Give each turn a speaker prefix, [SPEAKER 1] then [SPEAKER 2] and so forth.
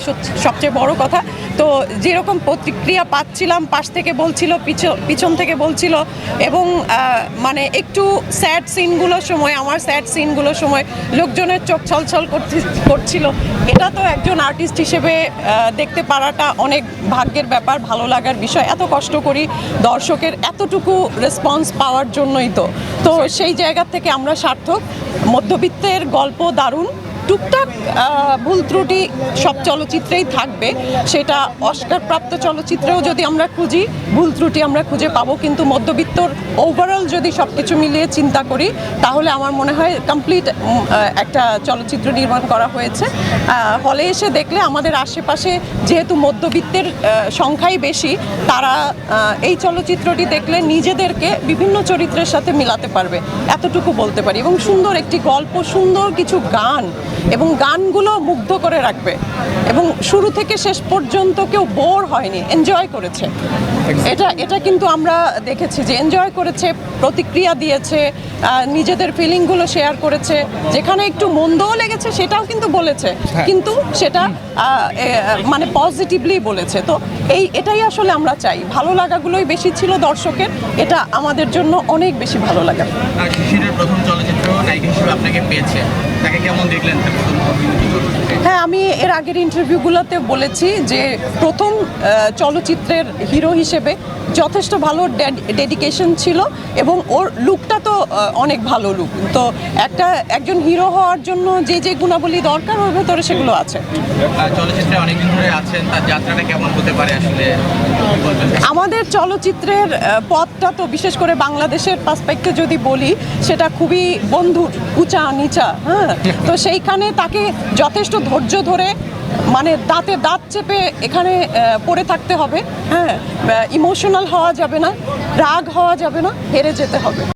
[SPEAKER 1] সবচেয়ে বড় কথা। তো যেরকম প্রতিক্রিয়া পাচ্ছিলাম পাশ থেকে বলছিল পিছ- পিছন থেকে বলছিল এবং মানে একটু স্যাড সিনগুলোর সময় আমার স্যাড সিনগুলোর সময় লোকজনের চোখ ছলছল করছিল। এটা তো একজন আর্টিস্ট হিসেবে দেখতে পারাটা অনেক ভাগ্যের ব্যাপার ভালো লাগার বিষয়। এত কষ্ট করি দর্শকের এতটুকু রেসপন্স পাওয়ার জন্যই তো। তো সেই জায়গা থেকে আমরা সার্থক। মধ্যবিত্তের গল্প দারুণ। টুকটাক ভুল ত্রুটি সব চলচ্চিত্রেই থাকবে। সেটা অস্কার প্রাপ্ত চলচ্চিত্রেও যদি আমরা খুঁজি, ভুল ত্রুটি আমরা খুঁজে পাবো। কিন্তু মধ্যবিত্তর ওভারঅল যদি সব কিছু মিলিয়ে চিন্তা করি, তাহলে আমার মনে হয় কমপ্লিট একটা চলচ্চিত্র নির্মাণ করা হয়েছে। হলে এসে দেখলে আমাদের আশেপাশে যেহেতু মধ্যবিত্তের সংখ্যাই বেশি, তারা এই চলচ্চিত্রটি দেখলে নিজেদেরকে বিভিন্ন চরিত্রের সাথে মিলাতে পারবে। এতটুকু বলতে পারি। এবং সুন্দর একটি গল্প, সুন্দর কিছু গান এবং গানগুলো মুগ্ধ করে রাখবে। এবং শুরু থেকে শেষ পর্যন্ত কেউ বোর হয়নি এনজয় করেছে। এটা এটা কিন্তু আমরা দেখেছি যে এনজয় করেছে প্রতিক্রিয়া দিয়েছে নিজেদের ফিলিংগুলো শেয়ার করেছে। যেখানে একটু মন্দও লেগেছে সেটাও কিন্তু বলেছে। কিন্তু সেটা মানে পজিটিভলি বলেছে। তো এই এটাই আসলে আমরা চাই। ভালো লাগাগুলোই বেশি ছিল দর্শকের। এটা আমাদের জন্য অনেক বেশি ভালো লাগা
[SPEAKER 2] আর শিশিরের প্রথম চলচ্চিত্র নায়িকা পেয়েছে তাকে কেমন দেখলেন তার প্রথম?
[SPEAKER 1] হ্যাঁ আমি এর আগের ইন্টারভিউগুলোতে বলেছি যে প্রথম চলচ্চিত্রের হিরো হিসেবে যথেষ্ট ভালো ডেডিকেশন ছিল এবং ওর লুকটা তো অনেক ভালো লুক। তো একটা একজন হিরো হওয়ার জন্য যে যে গুণাবলী দরকার ওর ভেতরে সেগুলো আছে।
[SPEAKER 2] চলচ্চিত্রে অনেকদিন ধরে আছেন তার যাত্রাটা কেমন হতে পারে আসলে?
[SPEAKER 1] আমাদের চলচ্চিত্রের পথটা তো বিশেষ করে বাংলাদেশের পার্সপেক্টে যদি বলি সেটা খুবই বন্ধুর উঁচা নিচা হ্যাঁ? তো সেইখানে তাকে যথেষ্ট ধৈর্য ধরে মানে দাঁতে দাঁত চেপে এখানে পড়ে থাকতে হবে। হ্যাঁ ইমোশনাল হওয়া যাবে না, রাগ হওয়া যাবে না, হেরে যেতে হবে।